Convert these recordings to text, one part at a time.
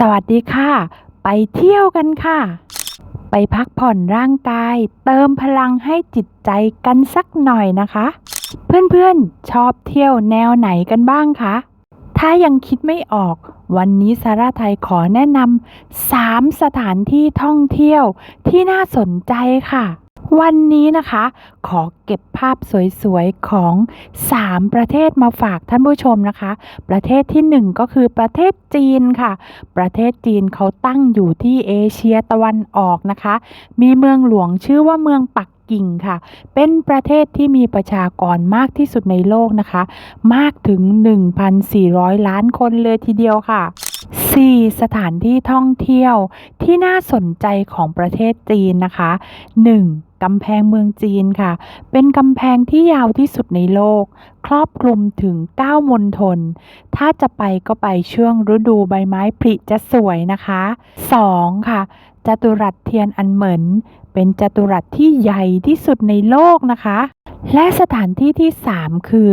สวัสดีค่ะ ไปเที่ยวกันค่ะ ไปพักผ่อนร่างกาย เติมพลังให้จิตใจกันสักหน่อยนะคะ เพื่อนๆชอบเที่ยวแนวไหนกันบ้างคะ ถ้ายังคิดไม่ออก วันนี้สาราไทยขอแนะนำ3สถานที่ท่องเที่ยวที่น่าสนใจค่ะ วันนี้นะคะ ขอเก็บภาพสวยๆ ของ 3 ประเทศมาฝากท่านผู้ชมนะคะ ประเทศที่ 1 ก็คือประเทศจีนค่ะ ประเทศจีนเขาตั้งอยู่ที่เอเชียตะวันออกนะคะ มีเมืองหลวงชื่อว่าเมืองปักกิ่งค่ะ เป็นประเทศที่มีประชากรมากที่สุดในโลกนะคะ มากถึง 1,400 ล้านคนเลยทีเดียวค่ะ 4 สถานที่ท่องเที่ยวที่น่าสนใจของประเทศจีนนะคะ 1. กำแพงเมืองจีนค่ะ เป็นกำแพงที่ยาวที่สุดในโลก ครอบคลุมถึง 9 มณฑล ถ้าจะไปก็ไปช่วงฤดูใบไม้ผลิจะสวยนะคะ 2. ค่ะ จัตุรัสเทียนอันเหมิน เป็นจัตุรัสที่ใหญ่ที่สุดในโลกนะคะ และสถานที่ที่ 3 คือ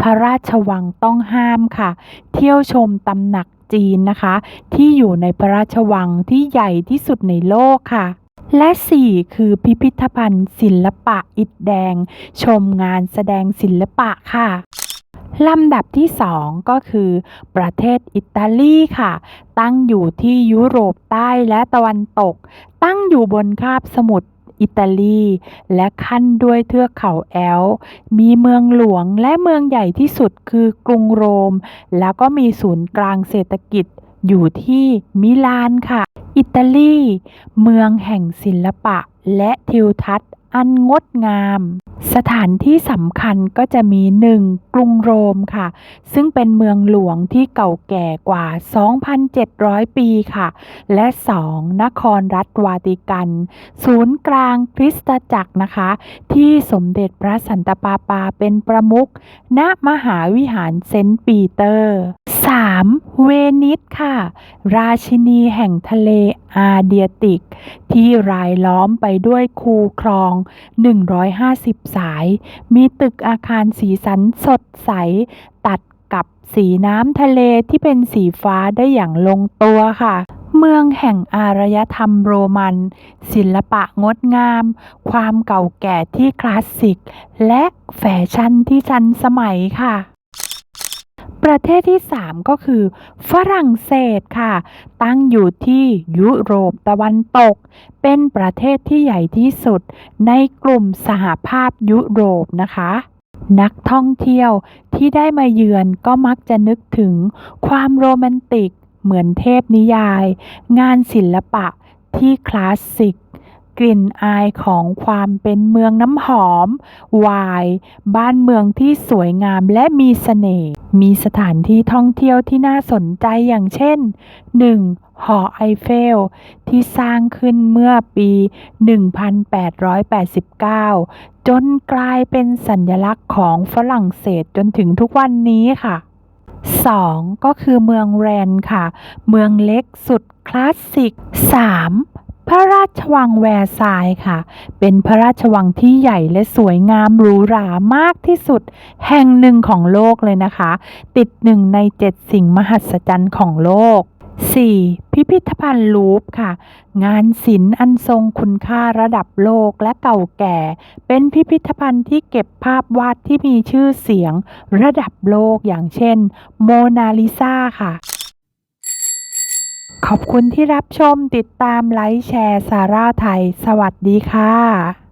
พระราชวังต้องห้ามค่ะ เที่ยวชมตำหนักจีนนะคะ ที่อยู่ในพระราชวังที่ใหญ่ที่สุดในโลกค่ะ และ 4 คือพิพิธภัณฑ์ศิลปะอิฐแดง ชมงานแสดงศิลปะค่ะลำดับที่ 2 ก็คือ ประเทศอิตาลีค่ะ ตั้งอยู่ที่ยุโรปใต้และตะวันตก ตั้งอยู่บนคาบสมุทรอิตาลี และขั้นด้วยเทือกเขาแอล มีเมืองหลวงและเมืองใหญ่ที่สุดคือกรุงโรม แล้วก็มีศูนย์กลางเศรษฐกิจ อยู่ที่มิลานค่ะ อิตาลี เมืองแห่งศิลปะและทิวทัศน์อันงดงาม สถานที่สำคัญก็จะมี 1. กรุงโรมค่ะ ซึ่งเป็นเมืองหลวงที่เก่าแก่กว่า 2,700 ปีค่ะ และ 2. นครรัฐวาติกัน ศูนย์กลางคริสตจักรนะคะ ที่สมเด็จพระสันตะปาปาเป็นประมุขณมหาวิหารเซนต์ปีเตอร์ 3. เวนิสค่ะ ราชินีแห่งทะเลอาเดียติก ที่รายล้อมไปด้วยคูคลอง 150 สาย มีตึกอาคารสีสันสดใส ตัดกับสีน้ำทะเลที่เป็นสีฟ้าได้อย่างลงตัวค่ะเมืองแห่งอารยธรรมโรมัน ศิลปะงดงาม ความเก่าแก่ที่คลาสสิก และแฟชั่นที่ทันสมัยค่ะ ประเทศที่ 3 ก็คือ ฝรั่งเศสค่ะ ตั้งอยู่ที่ยุโรปตะวันตก เป็นประเทศที่ใหญ่ที่สุดในกลุ่มสหภาพยุโรปนะคะ นักท่องเที่ยวที่ได้มาเยือนก็มักจะนึกถึงความโรแมนติกเหมือนเทพนิยาย งานศิลปะที่คลาสสิก กลิ่นอายของความเป็นเมืองน้ำหอม วาย บ้านเมืองที่สวยงามและมีเสน่ห์ มีสถานที่ท่องเที่ยวที่น่าสนใจอย่างเช่น 1. หอไอเฟล ที่สร้างขึ้นเมื่อปี 1889 จนกลายเป็นสัญลักษณ์ของฝรั่งเศสจนถึงทุกวันนี้ค่ะ 2. ก็คือเมืองแรนค่ะ เมืองเล็กสุดคลาสสิก 3. พระราชวังแวร์ซายค่ะ เป็นพระราชวังที่ใหญ่และสวยงามหรูหรามากที่สุด แห่งหนึ่งของโลกเลยนะคะ ติดหนึ่งในเจ็ดสิ่งมหัศจรรย์ของโลก 4. พิพิธภัณฑ์ลูฟค่ะ งานศิลป์อันทรงคุณค่าระดับโลกและเก่าแก่ เป็นพิพิธภัณฑ์ที่เก็บภาพวาดที่มีชื่อเสียง ระดับโลกอย่างเช่น โมนาลิซาค่ะ ขอบคุณที่รับชมติดตามไลค์แชร์ สาร่าไทย สวัสดีค่ะ